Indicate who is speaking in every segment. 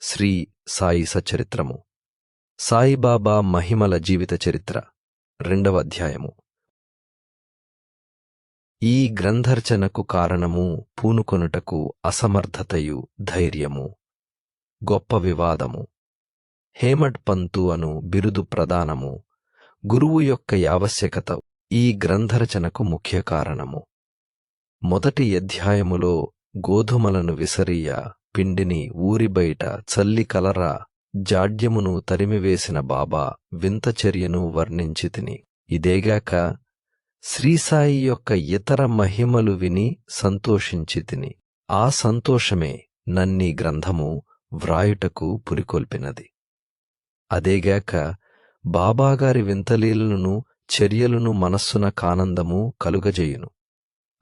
Speaker 1: శ్రీ సాయి సచరిత్రము. సాయిబాబా మహిమల జీవిత చరిత్ర రెండవ అధ్యాయము. ఈ గ్రంథర్చనకు కారణము పూనుకొనుటకు అసమర్థతయు ధైర్యము. గొప్ప వివాదము. హేమడ్ పంతు అను బిరుదు ప్రదానము గురువు యొక్క యావశ్యకత ఈ గ్రంథరచనకు ముఖ్య కారణము. మొదటి అధ్యాయములో గోధుమలను విసరియ పిండిని ఊరి బయట చల్లి కలరా జాడ్యమును తరిమివేసిన బాబా వింత చర్యను వర్ణించితిని ఇదేగాక శ్రీసాయి యొక్క ఇతర మహిమలు విని సంతోషించితిని ఆ సంతోషమే నన్నీ గ్రంథము వ్రాయుటకు పురికొల్పినది. అదేగాక బాబాగారి వింతలీలను చర్యలను మనస్సున కానందము కలుగజేయును.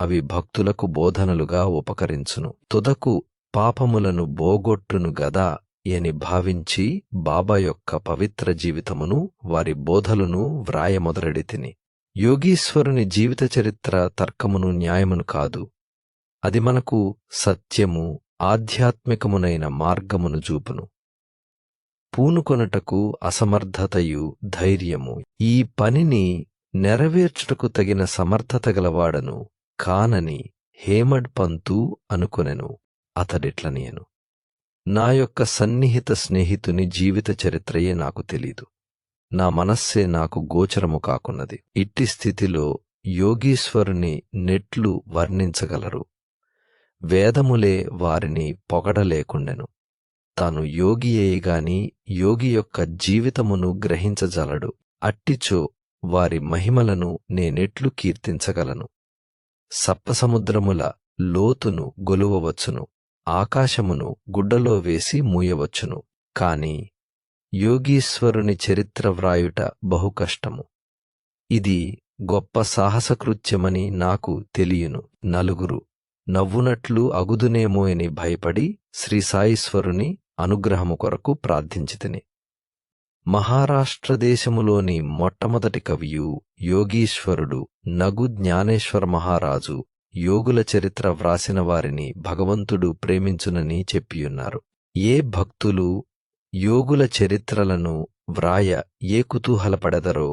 Speaker 1: అవి భక్తులకు బోధనలుగా ఉపకరించును. తుదకు పాపములను బోగొట్టును గదా అని భావించి బాబా యొక్క పవిత్ర జీవితమును వారి బోధలను వ్రాయమొదలెడితిని యోగీశ్వరుని జీవిత చరిత్ర తర్కమును న్యాయమును కాదు. అది మనకు సత్యము ఆధ్యాత్మికమునైన మార్గమును చూపును. పూనుకొనుటకు అసమర్థతయు ధైర్యము ఈ పనిని నెరవేర్చుటకు తగిన సమర్థత గలవాడను కానని హేమడ్ పంతు అనుకొనెను. అతడిట్లనియను నా యొక్క సన్నిహిత స్నేహితుని జీవిత చరిత్రయే నాకు తెలీదు. నా మనస్సే నాకు గోచరము కాకున్నది. ఇట్టి స్థితిలో యోగీశ్వరుని నెట్లు వర్ణించగలరు. వేదములే వారిని పొగడలేకుండెను. తాను యోగియేగాని యోగి యొక్క జీవితమును గ్రహించజలడు. అట్టిచో వారి మహిమలను నేనెట్లు కీర్తించగలను. సప్తసముద్రముల లోతును గొలువవచ్చును. ఆకాశమును గుడ్డలో వేసి మూయవచ్చును. కాని యోగీశ్వరుని చరిత్ర వ్రాయుట బహు కష్టము. ఇది గొప్ప సాహసకృత్యమని నాకు తెలియను. నలుగురు నవ్వునట్లు అగుదునేమో అని భయపడి శ్రీసాయిశ్వరుని అనుగ్రహము కొరకు ప్రార్థించితిని. మహారాష్ట్ర దేశములోని మొట్టమొదటి కవియు యోగీశ్వరుడు నగు జ్ఞానేశ్వర మహారాజు యోగుల చరిత్ర వ్రాసిన వారిని భగవంతుడు ప్రేమించునని చెప్పియున్నారు. ఏ భక్తులు యోగుల చరిత్రలను వ్రాయ ఏ కుతూహలపడదరో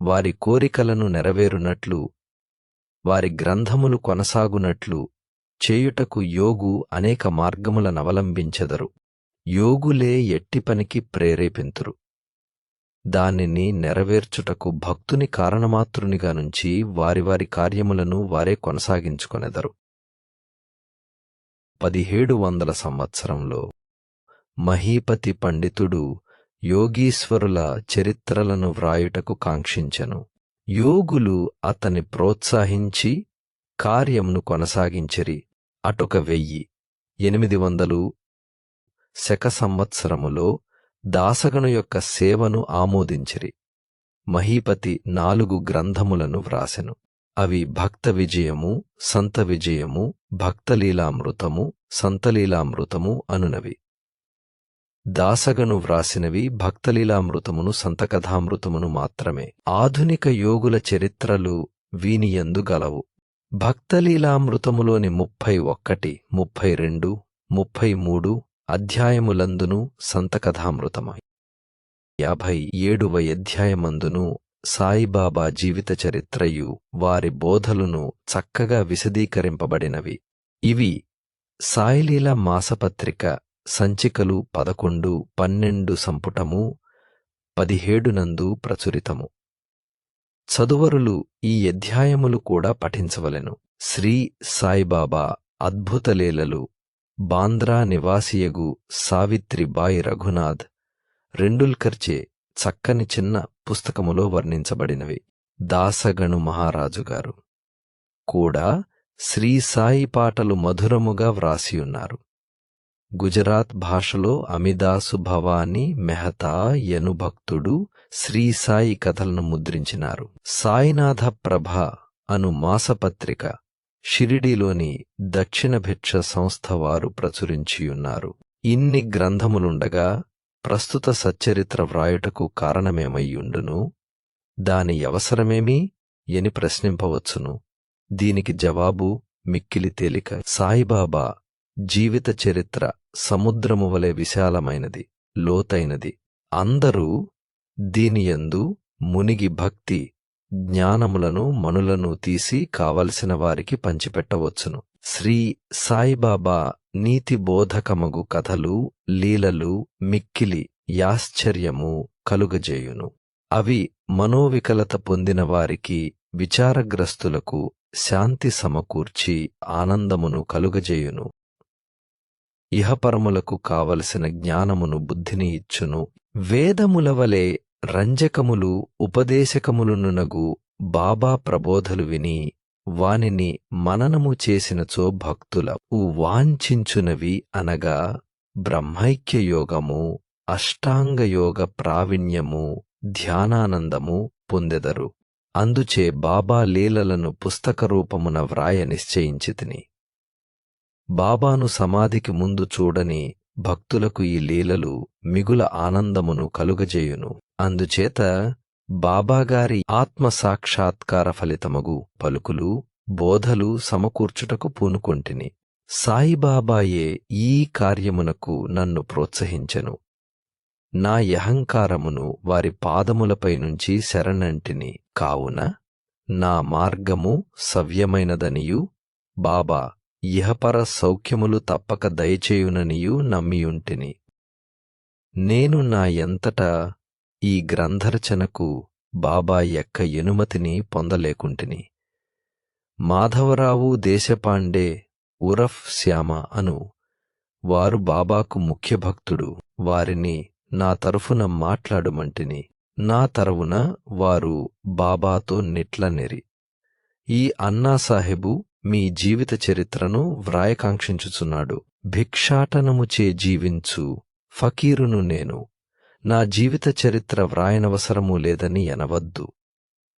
Speaker 1: వారి కోరికలను నెరవేరునట్లు వారి గ్రంథములు కొనసాగునట్లు చేయుటకు యోగు అనేక మార్గములనవలంబించెదరు యోగులే ఎట్టి పనికి ప్రేరేపింతురు. దానిని నెరవేర్చుటకు భక్తుని కారణమాత్రునిగా నుంచి వారి వారి కార్యములను వారే కొనసాగించుకొనెదరు. పదిహేడు వందల సంవత్సరంలో మహీపతి పండితుడు యోగీశ్వరుల చరిత్రలను వ్రాయుటకు కాంక్షించెను. యోగులు అతని ప్రోత్సహించి కార్యమును కొనసాగించిరి. అటొక వెయ్యి. ఎనిమిది వందలు శక సంవత్సరములో దాసగను యొక్క సేవను ఆమోదించిరి. మహీపతి నాలుగు గ్రంథములను వ్రాసెను. అవి భక్త విజయము సంత విజయము భక్తలీలామృతము సంతలీలామృతము అనునవి. దాసగను వ్రాసినవి భక్తలీలామృతమును సంతకథామృతమును మాత్రమే. ఆధునిక యోగుల చరిత్రలు వీనియందు గలవు. భక్తలీలామృతములోని ముప్పై ఒక్కటి ముప్పై రెండు ముప్పై మూడు అధ్యాయములందును సంతకథామృతమై యాభై ఏడవ అధ్యాయమందును సాయిబాబా జీవిత చరిత్రయు వారి బోధలును చక్కగా విశదీకరింపబడినవి. ఇవి సాయిలీల మాసపత్రిక సంచికలు పదకొండు పన్నెండు సంపుటము పదిహేడునందు ప్రచురితము. చదువరులు ఈ అధ్యాయములు కూడా పఠించవలెను. శ్రీ సాయిబాబా అద్భుతలీలలు బాంద్రా నివాసియగు సావిత్రిబాయి రఘునాథ్ రెండుల్కర్చే చక్కని చిన్న పుస్తకములో వర్ణించబడినవి. దాసగణు మహారాజు గారు. కూడా శ్రీ సాయి పాటలు మధురముగా వ్రాసియున్నారు. గుజరాత్ భాషలో అమిదాసు భవాని మెహతా యను భక్తుడు శ్రీ సాయి కథలను ముద్రించినారు. సాయినాథ ప్రభ అను మాసపత్రిక షిరిడిలోని దక్షిణ భిక్ష సంస్థ వారు ప్రచురించియున్నారు. ఇన్ని గ్రంథములుండగా ప్రస్తుత సచ్చరిత్ర వ్రాయుటకు కారణమేమయ్యుండును? దాని అవసరమేమి ఎని ప్రశ్నింపవచ్చును. దీనికి జవాబు మిక్కిలి తేలిక సాయిబాబా జీవిత చరిత్ర సముద్రము వలె విశాలమైనది లోతైనది. అందరూ దీనియందు మునిగి భక్తి జ్ఞానములను మనులను తీసి కావలసిన వారికి పంచిపెట్టవచ్చును. శ్రీ సాయిబాబా నీతి బోధకమగు కథలు లీలలు మిక్కిలి యాశ్చర్యము కలుగజేయును. అవి మనోవికలత పొందిన వారికి విచారగ్రస్తులకు శాంతి సమకూర్చి ఆనందమును కలుగజేయును. ఇహపరములకు కావలసిన జ్ఞానమును బుద్ధిని ఇచ్చును. వేదముల వలె రంజకములు ఉపదేశకములునునగు బాబా ప్రబోధలు విని వానిని మననము చేసినచో భక్తుల వాంఛించునవి అనగా బ్రహ్మైక్య యోగము అష్టాంగయోగ ప్రావీణ్యము ధ్యానానందము పొందెదరు. అందుచే బాబా లీలలను పుస్తక రూపమున వ్రాయ నిశ్చయించితిని. బాబాను సమాధికి ముందు చూడని భక్తులకు ఈ లీలలు మిగుల ఆనందమును కలుగజేయును. అందుచేత బాబాగారి ఆత్మ సాక్షాత్కార ఫలితమగు పలుకులు బోధలు సమకూర్చుటకు పూనుకొంటిని. సాయిబాబాయే ఈ కార్యమునకు నన్ను ప్రోత్సహించెను. నా యహంకారమును వారి పాదములపై నుంచి శరణంటిని కావున నా మార్గము సవ్యమైనదనియు. బాబా ఇహపర సౌఖ్యములు తప్పక దయచేయుననియు నమ్మియుంటిని. నేను నా ఎంతట ఈ గ్రంథరచనకు బాబా యొక్క ఎనుమతిని పొందలేకుంటిని. మాధవరావు దేశపాండే ఉరఫ్ శ్యామ అను వారు బాబాకు ముఖ్య భక్తుడు వారిని నా తరఫున మాట్లాడుమంటిని. నా తరవున వారు బాబాతో నిట్లనెరి. ఈ అన్నాసాహెబు మీ జీవిత చరిత్రను వ్రాయకాంక్షించుచున్నాడు. భిక్షాటనముచే జీవించు. ఫకీరును నేను. నా జీవిత చరిత్ర వ్రాయనవసరము లేదని ఎనవద్దు.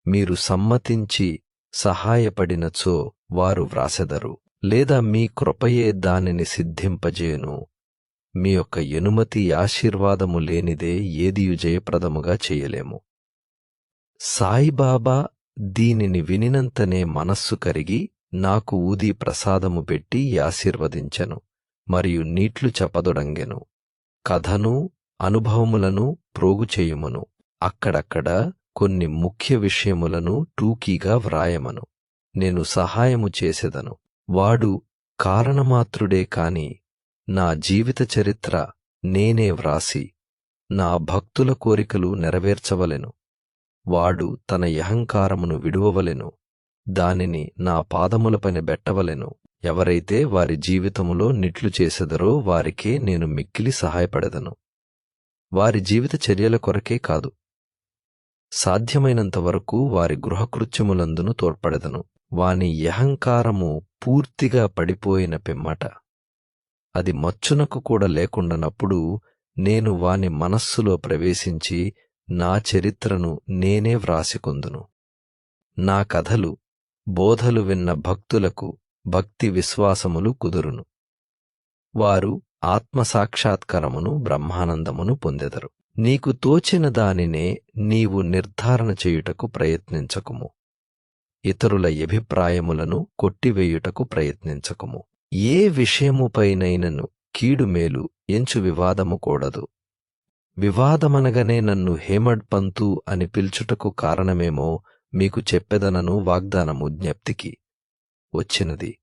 Speaker 1: మీరు సమ్మతించి సహాయపడినచో వారు వ్రాసెదరు. లేదా మీ కృపయే దానిని సిద్ధింపజేయును. మీ యొక్క ఎనుమతి ఆశీర్వాదము లేనిదే ఏదియు జయప్రదముగా చేయలేము. సాయిబాబా దీనిని వినినంతనే మనస్సు కరిగి నాకు ఊది ప్రసాదము పెట్టి ఆశీర్వదించెను మరియు నీట్లు చెప్పదొడంగెను. కథను అనుభవములను ప్రోగు చేయుమను. అక్కడక్కడ కొన్ని ముఖ్య విషయములను టూకీగా వ్రాయమను. నేను సహాయము చేసెదను. వాడు కారణమాత్రుడే కాని నా జీవిత చరిత్ర నేనే వ్రాసి నా భక్తుల కోరికలు నెరవేర్చవలెను. వాడు తన అహంకారమును విడువవలెను. దానిని నా పాదములపైన బెట్టవలెను. ఎవరైతే వారి జీవితములో నిట్లు చేసెదరో వారికే నేను మిక్కిలి సహాయపడదను. వారి జీవిత చర్యల కొరకే కాదు. సాధ్యమైనంత వరకు వారి గృహకృత్యములందును తోడ్పడదను. వాని యహంకారము పూర్తిగా పడిపోయిన పిమ్మట. అది మచ్చునకు కూడా లేకుండానప్పుడు నేను వాని మనస్సులో ప్రవేశించి నా చరిత్రను నేనే వ్రాసికొందును. నా కథలు బోధలు విన్న భక్తులకు భక్తి విశ్వాసములు కుదురును. వారు ఆత్మసాక్షాత్కరమును బ్రహ్మానందమును పొందెదరు. నీకు తోచిన దానినే నీవు నిర్ధారణ చేయుటకు ప్రయత్నించకుము. ఇతరుల అభిప్రాయములను కొట్టివేయుటకు ప్రయత్నించకుము. ఏ విషయముపైనైనను కీడుమేలు ఎంచు వివాదము కూడదు. వివాదమనగనే నన్ను హేమడ్ పంతు అని పిలుచుటకు కారణమేమో మీకు చెప్పెదనను వాగ్దానము జ్ఞప్తికి వచ్చినది.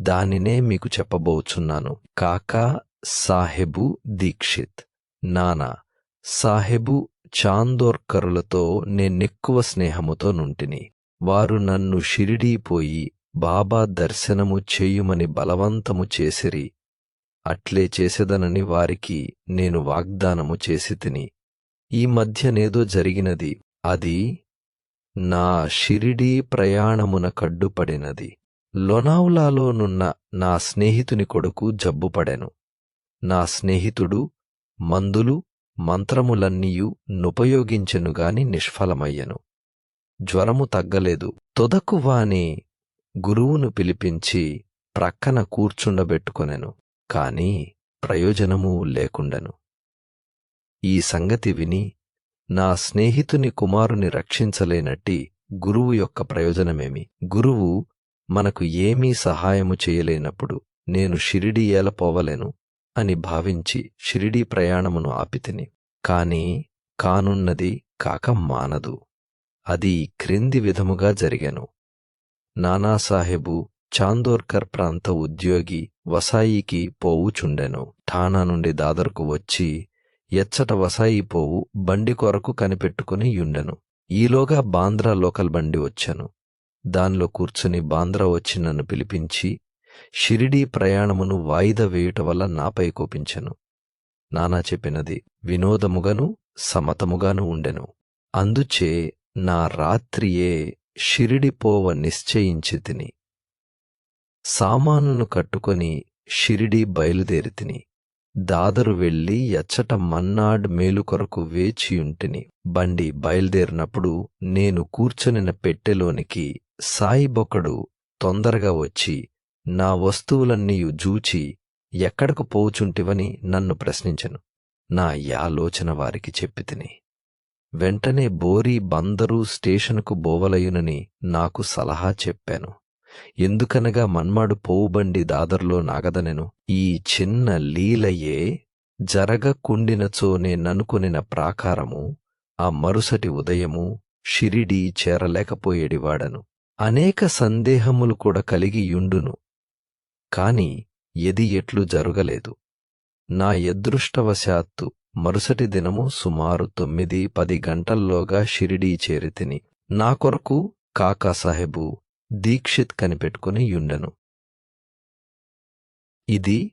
Speaker 1: దానినే మీకు చెప్పబోచున్నాను. కాకా సాహెబు దీక్షిత్. నానా సాహెబు చాందోర్కరులతో నేనెక్కువ స్నేహముతో నుంటిని. వారు నన్ను షిరిడీపోయి బాబా దర్శనము చేయుమని బలవంతము చేసిరి. అట్లే చేసేదనని వారికి నేను వాగ్దానము చేసి తిని. ఈ మధ్యనేదో జరిగినది. అది నా షిరిడీ ప్రయాణమున కడ్డుపడినది. లొనావులాలోనున్న నా స్నేహితుని కొడుకు జబ్బుపడెను. నా స్నేహితుడు మందులు మంత్రములన్నీయు నుపయోగించెనుగాని నిష్ఫలమయ్యెను. జ్వరము తగ్గలేదు. తొదకు వాని గురువును పిలిపించి ప్రక్కన కూర్చుండబెట్టుకొనెను. కాని ప్రయోజనము లేకుండెను. ఈ సంగతి విని నా స్నేహితుని కుమారుని రక్షించలేనట్టి గురువు యొక్క ప్రయోజనమేమి? గురువు మనకు ఏమీ సహాయము చేయలేనప్పుడు నేను షిరిడి ఏలపోవలేను అని భావించి షిరిడీ ప్రయాణమును ఆపితిని. కాని కానున్నది కాక మానదు. అది క్రింది విధముగా జరిగెను. నానాసాహెబు చాందోర్కర్ ప్రాంత ఉద్యోగి వసాయికి పోవుచుండెను. ఠాణా నుండి దాదర్కు వచ్చి ఎచ్చట వసాయి పోవు బండి కొరకు కనిపెట్టుకుని యుండెను. ఈలోగా బాంద్రా లోకల్ బండి వచ్చాను. దానిలో కూర్చుని బాంద్రా వచ్చి నన్ను పిలిపించి షిరిడీ ప్రయాణమును వాయిదా వేయుట వల్ల నాపై కోపించెను. నానా చెప్పినది వినోదముగాను సమతముగాను ఉండెను. అందుచే నా రాత్రియే షిరిడిపోవ నిశ్చయించి తిని. సామానును కట్టుకొని షిరిడి బయలుదేరి తిని. దాదరు వెళ్ళి ఎచ్చట మన్నాడ్ మేలు కొరకు వేచియుంటిని బండి బయలుదేరినప్పుడు నేను కూర్చొనిన పెట్టెలోనికి సాయిబొకడు తొందరగా వచ్చి నా వస్తువులన్నీయు జూచి ఎక్కడకు పోచుంటివని నన్ను ప్రశ్నించెను. నా యాలోచన వారికి చెప్పితిని. వెంటనే బోరీ బందరు స్టేషనుకు బోవలయునని నాకు సలహా చెప్పాను. ఎందుకనగా మన్మాడు పోవుబండి దాదర్లో నాగదనెను ఈ చిన్న లీలయే జరగకుండినచో నేననుకొనిన ప్రాకారము ఆ మరుసటి ఉదయము షిరిడీ చేరలేకపోయేడివాడను. అనేక సందేహములు కూడా కలిగి యుండును కాని ఎది ఎట్లు జరుగలేదు. నా యదృష్టవశాత్తు మరుసటి దినము సుమారు తొమ్మిది పది గంటల్లోగా షిరిడీ చేరితిని. నా కొరకు కాకాసాహెబు దీక్షిత్ కనిపెట్టుకుని యుండెను. ఇది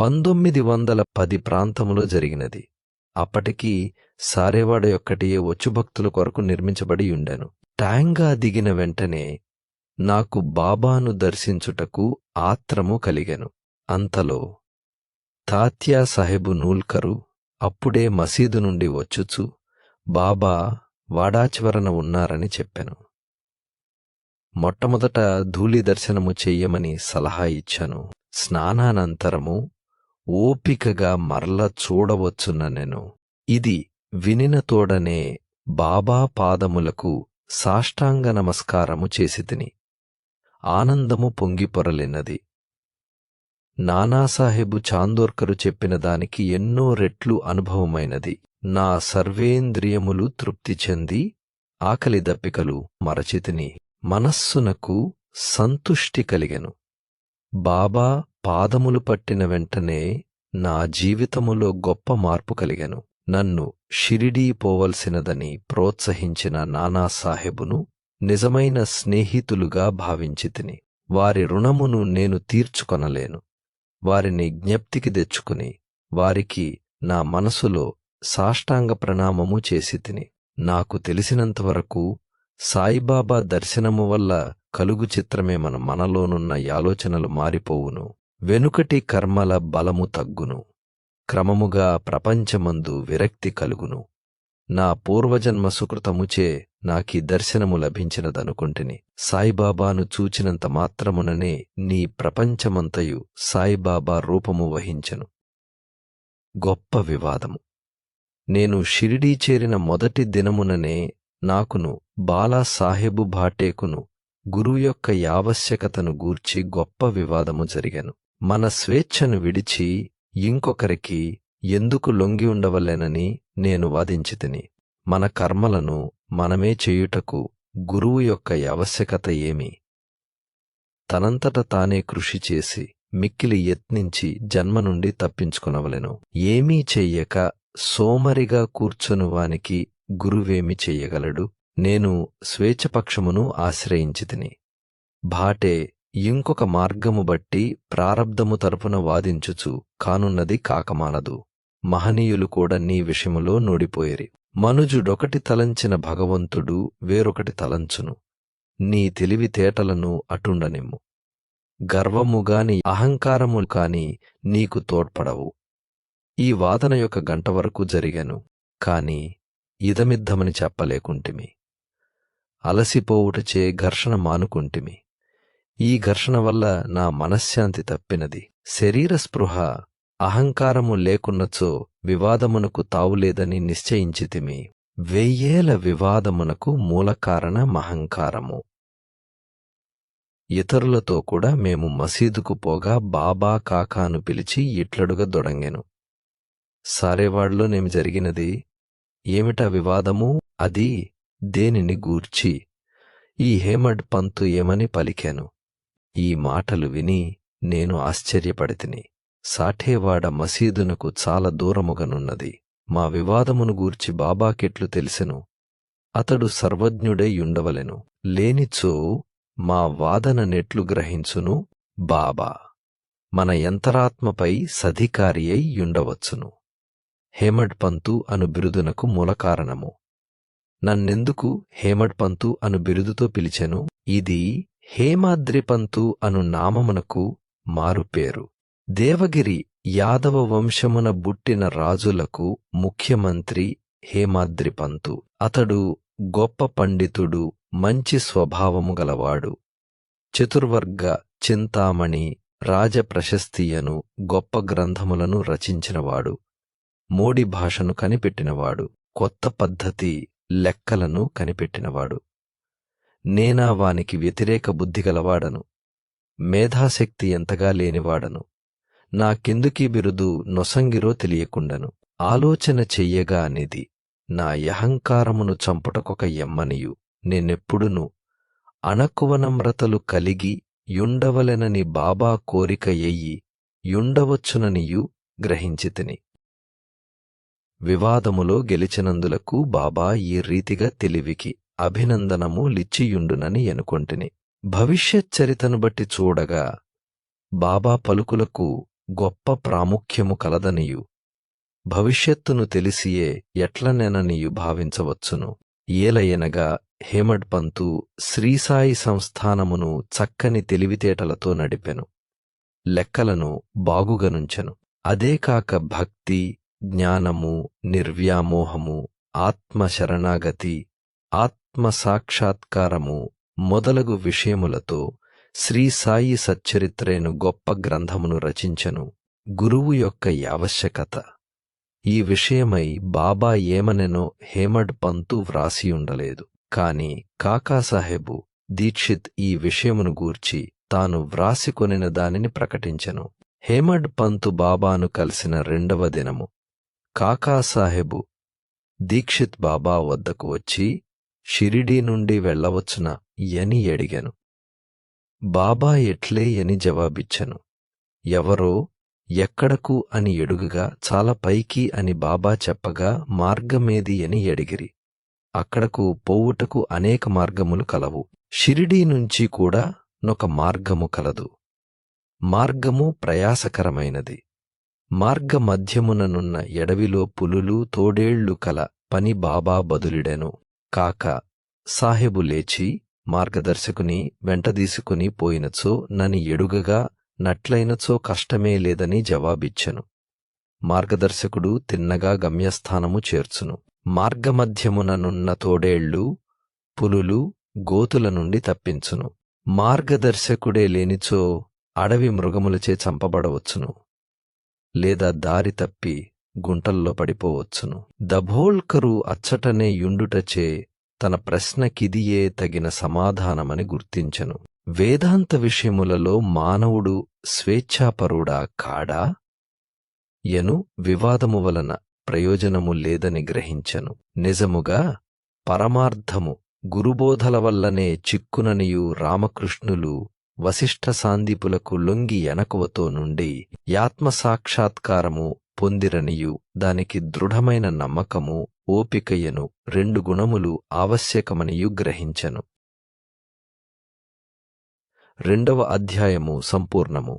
Speaker 1: పంతొమ్మిది వందల పది ప్రాంతములో జరిగినది. అప్పటికి సారేవాడ యొక్కటియే వచ్చుభక్తుల కొరకు నిర్మించబడి ఉండెను ట్యాంగా దిగిన వెంటనే నాకు బాబాను దర్శించుటకు ఆత్రము కలిగెను. అంతలో తాత్యా సాహెబు నూల్కరు అప్పుడే మసీదు నుండి వచ్చుచు బాబా వాడాచివరన ఉన్నారని చెప్పెను. మొట్టమొదట ధూళి దర్శనము చెయ్యమని సలహా ఇచ్చాను. స్నానానంతరము ఓపికగా మరల చూడవచ్చున్న నేను. ఇది వినిన తోడనే బాబా పాదములకు సాష్టాంగ నమస్కారము చేసి తిని. ఆనందము పొంగిపొరలినది నానాసాహెబు చాందోర్కరు చెప్పిన దానికి ఎన్నో రెట్లు అనుభవమైనది. నా సర్వేంద్రియములు తృప్తి చెంది ఆకలి దప్పికలు మరచితిని. మనస్సునకు సంతుష్టి కలిగెను. బాబా పాదములు పట్టిన వెంటనే నా జీవితములో గొప్ప మార్పు కలిగెను. నన్ను షిరిడీ పోవలసినదని ప్రోత్సహించిన నానాసాహెబును నిజమైన స్నేహితులుగా భావించితిని వారి రుణమును నేను తీర్చుకొనలేను. వారిని జ్ఞప్తికి తెచ్చుకుని వారికి నా మనసులో సాష్టాంగ ప్రణామము చేసి తిని. నాకు తెలిసినంతవరకు సాయిబాబా దర్శనము వల్ల కలుగు చిత్రమే మన మనలోనున్న ఆలోచనలు మారిపోవును. వెనుకటి కర్మల బలము తగ్గును. క్రమముగా ప్రపంచమందు విరక్తి కలుగును. నా పూర్వజన్మ సుకృతముచే నాకీ దర్శనము లభించినదనుకుంటుని సాయిబాబాను చూచినంత మాత్రముననే నీ ప్రపంచమంతయు సాయిబాబా రూపము వహించెను. గొప్ప వివాదము. నేను షిరిడీ చేరిన మొదటి దినముననే నాకును బాలాసాహెబు భాటేకును గురువు యొక్క యావశ్యకతను గూర్చి గొప్ప వివాదము జరిగాను. మన స్వేచ్ఛను విడిచి ఇంకొకరికి ఎందుకు లొంగి ఉండవలెనని నేను వాదించితిని మన కర్మలను మనమే చేయుటకు గురువు యొక్క ఆవశ్యకత ఏమి? తనంతట తానే కృషి చేసి మిక్కిలి యత్నించి జన్మ నుండి తప్పించుకునవలెను. ఏమీ చెయ్యక సోమరిగా కూర్చొని వానికి గురువేమి చెయ్యగలడు? నేను స్వేచ్ఛపక్షమును ఆశ్రయించితిని భాటే ఇంకొక మార్గము బట్టి ప్రారబ్ధము తరపున వాదించుచు కానున్నది కాకమానదు మహనీయులు కూడా నీ విషయములో నోడిపోయిరి. మనుజుడొకటి తలంచిన భగవంతుడు వేరొకటి తలంచును. నీ తెలివితేటలను అటుండనిమ్ము. గర్వముగాని అహంకారము కాని నీకు తోడ్పడవు. ఈ వాదన యొక్క గంట వరకు జరిగాను కాని ఇదమిద్దమని చెప్పలేకుంటిమి. అలసిపోవుటచే ఘర్షణ మానుకుంటిమి. ఈ ఘర్షణ వల్ల నా మనశ్శాంతి తప్పినది. శరీర స్పృహ అహంకారము లేకున్నచో వివాదమునకు తావులేదని నిశ్చయించితిమి. వెయ్యేల వివాదమునకు మూలకారణ మహంకారము. ఇతరులతో కూడా మేము మసీదుకు పోగా బాబా కాకాను పిలిచి ఇట్లడుగా దొడంగెను. సారేవాడలోనేమి జరిగినది ఏమిటా వివాదము? అది దేనిని గూర్చి? ఈ హేమడ్ పంతు ఏమని పలికాను? ఈ మాటలు విని నేను ఆశ్చర్యపడితిని. సాఠేవాడ మసీదునకు చాలా దూరముగనున్నది. మా వివాదమును గూర్చి బాబాకెట్లు తెలిసెను. అతడు సర్వజ్ఞుడై యుండవలెను. లేనిచో మా వాదన నెట్లు గ్రహించును బాబా. మన యంతరాత్మపై సధికారి అయి యుండవచ్చును. హేమడ్ పంతు అను బిరుదునకు మూలకారణము నన్నెందుకు హేమడ్ పంతు అను బిరుదుతో పిలిచెను? ఇది హేమాద్రి పంతు అను నామమునకు మారుపేరు దేవగిరి యాదవ వంశమున బుట్టిన రాజులకు ముఖ్యమంత్రి హేమాద్రి పంతు అతడు గొప్ప పండితుడు మంచి స్వభావము గలవాడు. చతుర్వర్గ చింతామణి రాజప్రశస్తియను గొప్ప గ్రంథములను రచించినవాడు. మోడి భాషను కనిపెట్టినవాడు కొత్త పద్ధతి లెక్కలను కనిపెట్టినవాడు. నేనా వానికి వ్యతిరేక బుద్ధి గలవాడను. మేధాశక్తి ఎంతగా లేనివాడను. నాకెందుకీ బిరుదు నొసంగిరో తెలియకుండను. ఆలోచన చెయ్యగా అనేది నా యహంకారమును చంపుటకొక ఎమ్మనియు నేనెప్పుడును అణకువనమ్రతలు కలిగి యుండవలెనని బాబా కోరిక ఎయ్యి యుండవచ్చుననియు గ్రహించితిని. వివాదములో గెలిచినందులకు బాబా ఈ రీతిగా తెలివికి అభినందనము లిచ్చియుండునని ఎనుకొంటిని. భవిష్యత్ చరితను బట్టి చూడగా బాబా పలుకులకు గొప్ప ప్రాముఖ్యము కలదనియు. భవిష్యత్తును తెలిసియే ఎట్లనెననియు భావించవచ్చును. ఏలయనగా హేమడ్ పంతు శ్రీసాయి సంస్థానమును చక్కని తెలివితేటలతో నడిపెను. లెక్కలను బాగుగనుంచెను. అదే కాక భక్తి జ్ఞానము నిర్వ్యామోహము ఆత్మ శరణాగతి ఆత్మ సాక్షాత్కారము మొదలగు విషయములతో శ్రీ సాయి సచ్చరిత్రేను గొప్ప గ్రంథమును రచించెను గురువు యొక్క ఆవశ్యకత. ఈ విషయమై బాబా ఏమనెనో హేమడ్ పంతు వ్రాసియుండలేదు. కాని కాకాసాహెబు దీక్షిత్ ఈ విషయమును గూర్చి తాను వ్రాసికొనిన దానిని ప్రకటించెను. హేమడ్ పంతు బాబాను కలిసిన రెండవ దినము కాకాసాహెబు దీక్షిత్ బాబా వద్దకు వచ్చి షిరిడీ నుండి వెళ్ళవచ్చున యని అడిగాను బాబా ఎట్లే అని జవాబిచ్చెను. ఎవరో ఎక్కడకు అని ఎడుగుగా చాలా పైకి అని బాబా చెప్పగా మార్గమేది అని ఎడిగిరి. అక్కడకు పోవుటకు అనేక మార్గములు కలవు. షిరిడీ నుంచి కూడా నొక మార్గము కలదు. మార్గము ప్రయాసకరమైనది. మార్గ మధ్యముననున్న ఎడవిలో పులులు తోడేళ్ళు కల పని బాబా బదులిడెను. కాక సాహెబు లేచి మార్గదర్శకుని వెంటదీసుకుని పోయినచో నని ఎడుగగా నట్లైనచో కష్టమే లేదని జవాబిచ్చెను. మార్గదర్శకుడు తిన్నగా గమ్యస్థానము చేర్చును. మార్గమధ్యముననున్న తోడేళ్ళు పులులు గోతుల నుండి తప్పించును. మార్గదర్శకుడే లేనిచో అడవి మృగములచే చంపబడవచ్చును. లేదా దారి తప్పి గుంటల్లో పడిపోవచ్చును. దభోల్కరు అచ్చటనే యుండుటచే తన ప్రశ్నకిదియే తగిన సమాధానమని గుర్తించెను. వేదాంత విషయములలో మానవుడు స్వేచ్ఛాపరుడా కాడా? ఎను వివాదము వలన ప్రయోజనము లేదని గ్రహించెను. నిజముగా పరమార్థము గురుబోధల వల్లనే చిక్కుననియు రామకృష్ణులు వశిష్ఠ సాందీపులకు లొంగి ఎనకువతో నుండి యాత్మసాక్షాత్కారము పొందిరనియు దానికి దృఢమైన నమ్మకము ఓపికయను రెండు గుణములు ఆవశ్యకమనియు గ్రహించెను. రెండవ అధ్యాయము సంపూర్ణము.